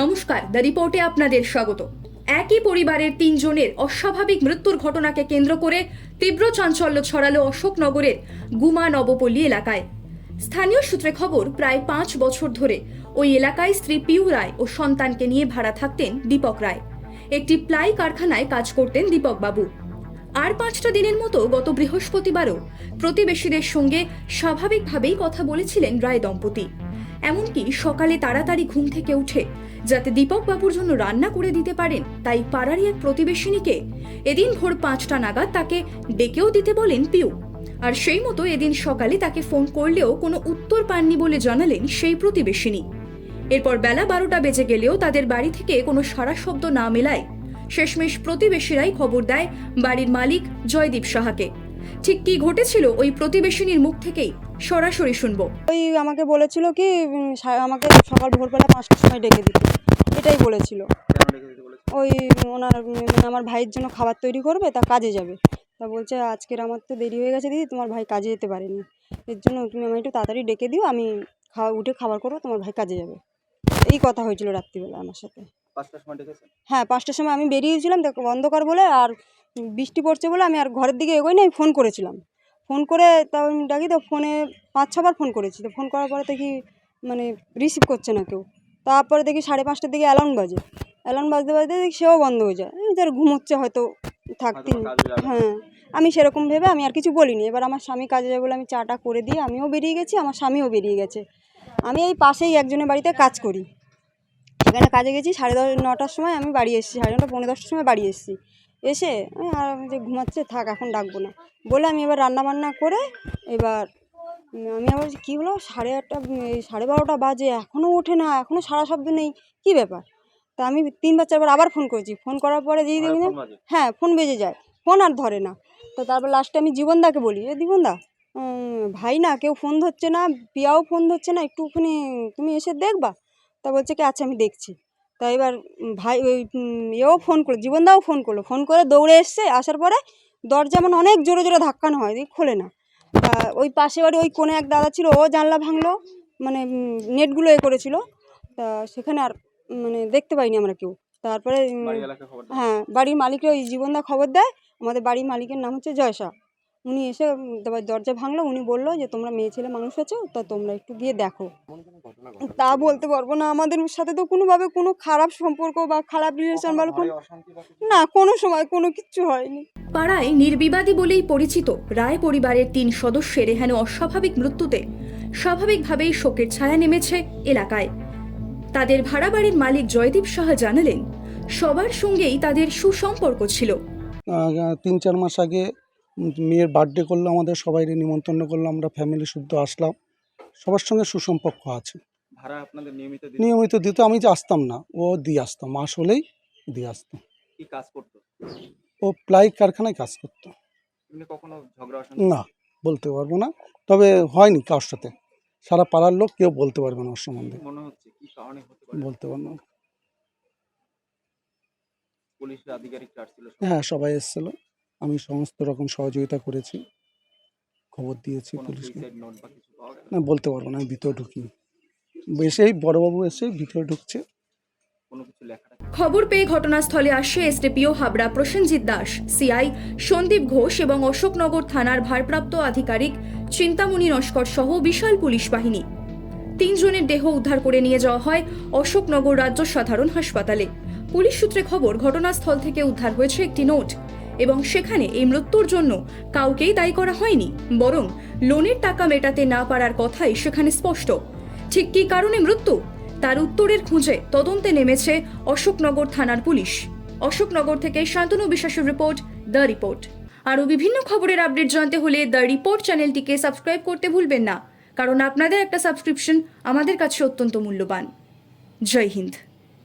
নমস্কার, দ্য রিপোর্টে আপনাদের স্বাগত। একই পরিবারের তিনজনের অস্বাভাবিক মৃত্যুর ঘটনাকে কেন্দ্র করে তীব্র চাঞ্চল্য ছড়ালো অশোকনগরের গুমা নবপল্লী এলাকায়। স্থানীয় সূত্রে খবর, প্রায় পাঁচ বছর ধরে ওই এলাকায় স্ত্রী পিউ রায় ও সন্তানকে নিয়ে ভাড়া থাকতেন দীপক রায়। একটি প্লাই কারখানায় কাজ করতেন দীপক বাবু। আর পাঁচটা দিনের মতো গত বৃহস্পতিবারও প্রতিবেশীদের সঙ্গে স্বাভাবিকভাবেই কথা বলেছিলেন রায় দম্পতি। এমনকি সকালে তাড়াতাড়ি ঘুম থেকে উঠে, যাতে দীপক বাবুর জন্য রান্না করে দিতে পারেন তাই পাড়ারই এক প্রতিবেশিনীকে এদিন ভোর পাঁচটা নাগাদ তাকে ডেকেও দিতে বলেন পিউ। আর সেই মতো এদিন সকালে তাকে ফোন করলেও কোনো উত্তর পাননি বলে জানালেন সেই প্রতিবেশিনী। এরপর বেলা বারোটা বেজে গেলেও তাদের বাড়ি থেকে কোনো সারা শব্দ না মেলায় শেষমেশ প্রতিবেশীরাই খবর দেয় বাড়ির মালিক জয়দীপ সাহাকে। ঠিক কি ঘটেছিল ওই প্রতিবেশিনীর মুখ থেকেই? সরাসরি শুনব। ওই আমাকে বলেছিল কি আমাকে সকাল ভোরবেলা পাঁচটার সময় ডেকে দিতে। এটাই বলেছিল। ওই ওনার মানে আমার ভাইয়ের জন্য খাবার তৈরি করবে তা কাজে যাবে। তা বলছে আজকের আমার তো দেরি হয়ে গেছে দিদি তোমার ভাই কাজে যেতে পারেনি। এর জন্য তুমি আমায় একটু তাড়াতাড়ি ডেকে দিও আমি খাওয়া উঠে খাবার করব তোমার ভাই কাজে যাবে। এই কথা হয়েছিল রাত্রিবেলা আমার সাথে। পাঁচটার সময় ডেকেছেন? হ্যাঁ পাঁচটার সময় আমি বেরিয়েছিলাম দেখো অন্ধকার বলে আর বৃষ্টি পড়ছে বলে আমি আর ঘরের দিকে এগোই না আমি ফোন করেছিলাম। ফোন করে তাও আমি ডাকি তো ফোনে পাঁচ ছবার ফোন করেছি। তো ফোন করার পরে দেখি মানে রিসিভ করছে না কেউ। তারপরে দেখি সাড়ে পাঁচটার দিকে অ্যালার্ম বাজে। অ্যালার্ম বাজতে বাজতে দেখি সেও বন্ধ হয়ে যায়। যার ঘুমোচ্ছে হয়তো থাকতি হয়তো কাজে হ্যাঁ আমি সেরকম ভেবে আমি আর কিছু বলিনি। এবার আমার স্বামী কাজে যাবে বলে আমি চাটা করে দিয়ে আমিও বেরিয়ে গেছি আমার স্বামীও বেরিয়ে গেছে। আমি এই পাশেই একজনের বাড়িতে কাজ করি। সেখানে কাজে গেছি সাড়ে দশ নটার সময় আমি বাড়ি এসেছি সাড়ে নটা পনেরো দশটার সময় বাড়ি এসেছি। এসে আমি আর যে ঘুমাচ্ছে থাক এখন ডাকবো না। বলে আমি এবার রান্না বান্না করে এবার আমি আবার কী হলো? সাড়ে আটটা এই সাড়ে বারোটা বাজে এখনও ওঠে না এখনও সারা শব্দ নেই কী ব্যাপার? তা আমি তিনবার চারবার আবার ফোন করেছি। ফোন করার পরে যেই দেখি না হ্যাঁ ফোন বেজে যায় ফোন আর ধরে না। তো তারপর লাস্টে আমি জীবনদাকে বলি এ জীবনদা উম, ভাই না কেউ ফোন ধরছে না পিয়াও ফোন ধরছে না একটুখানি তুমি এসে দেখবা? তা বলছে কি আচ্ছা আমি দেখছি। তা এবার ভাই ওই এও ফোন করল জীবনদাও ফোন করল। ফোন করে দৌড়ে এসছে আসার পরে দরজা মানে অনেক জোরে জোরে ধাক্কানো হয় খোলে না। তা ওই পাশে বাড়ি ওই কোণে এক দাদা ছিল ও জানলা ভাঙলো মানে নেটগুলো এ করেছিল। তা সেখানে আর মানে দেখতে পাইনি আমরা কেউ। তারপরে? হ্যাঁ বাড়ির মালিকের ওই জীবনদা খবর দেয়। আমাদের বাড়ির মালিকের নাম হচ্ছে জয়সা। উনি এসে দরজা ভাঙলো উনি বলল যে তোমরা মেয়ে ছেলে মানুষ আছো তা তোমরা একটু গিয়ে দেখো। তা বলতে পারব না আমাদের সাথে তো কোনোভাবে কোনো খারাপ সম্পর্ক বা খারাপ রিলেশন বা? না কোনো সময় কোনো কিচ্ছু হয়নি। পাড়ায় নির্বিবাদী বলেই পরিচিত রায় পরিবারের তিন সদস্যের এখানে অস্বাভাবিক মৃত্যুতে স্বাভাবিকভাবেই শোকের ছায়া নেমেছে এলাকায়। তাদের ভাড়া বাড়ির মালিক জয়দীপ সাহা জানালেন সবার সঙ্গেই তাদের সুসম্পর্ক ছিল। তিন চার মাস আগে মেয়ের বার্থডে করল আমাদের সবাই নিমন্ত্রণ করল আমরা ফ্যামিলি শুদ্ধ আসলাম। সবার সঙ্গে সুসম্পর্ক আছে। ভাড়া আপনাদের নিয়মিত নিয়মিত দিত আমি যে আসতাম না ও দিয়ে আসতাম মাস হলেই দিয়ে আসতাম কি কাজ করতো? ও প্লাই কারখানায় কাজ করতো। কখনো ঝগড়া না বলতে পারব না। তবে হয়নি কারোর সাথে। সারা পাড়ার লোক কেউ বলতে পারবে না ওর সম্বন্ধে। মনে হচ্ছে কি কারণে হতে পারে? বলতে পারব না। পুলিশের আধিকারিক হ্যাঁ সবাই এসেছিল। আমি সমস্ত রকম সহযোগিতা করেছি। খবর দিয়েছি পুলিশকে। না বলতে পারব না আমি ভিতরে ঢুকি এসেই বড়োবাবু এসে ভিতরে ঢুকছে। খবর পেয়ে ঘটনাস্থলে আসে এসডিপিও হাবড়া প্রসেনজিৎ দাস সিআই সন্দীপ ঘোষ এবং অশোকনগর থানার ভারপ্রাপ্ত আধিকারিক চিন্তামণি নস্কর সহ বিশাল পুলিশ বাহিনী। তিনজনের দেহ উদ্ধার করে নিয়ে যাওয়া হয় অশোকনগর রাজ্য সাধারণ হাসপাতালে। পুলিশ সূত্রে খবর ঘটনাস্থল থেকে উদ্ধার হয়েছে একটি নোট। এবং সেখানে এই মৃত্যুর জন্য কাউকেই দায়ী করা হয়নি, বরং লোনের টাকা মেটাতে না পারার কথাই সেখানে স্পষ্ট। ঠিক কী কারণে মৃত্যু? তার উত্তরের খুঁজে তদন্তে নেমেছে অশোকনগর থানার পুলিশ। অশোকনগর থেকে শান্তনু বিশ্বাসের রিপোর্ট, দ্য রিপোর্ট। আরও বিভিন্ন খবরের আপডেট জানতে হলে দ্য রিপোর্ট চ্যানেলটিকে সাবস্ক্রাইব করতে ভুলবেন না, কারণ আপনাদের একটা সাবস্ক্রিপশন আমাদের কাছে অত্যন্ত মূল্যবান। জয় হিন্দ।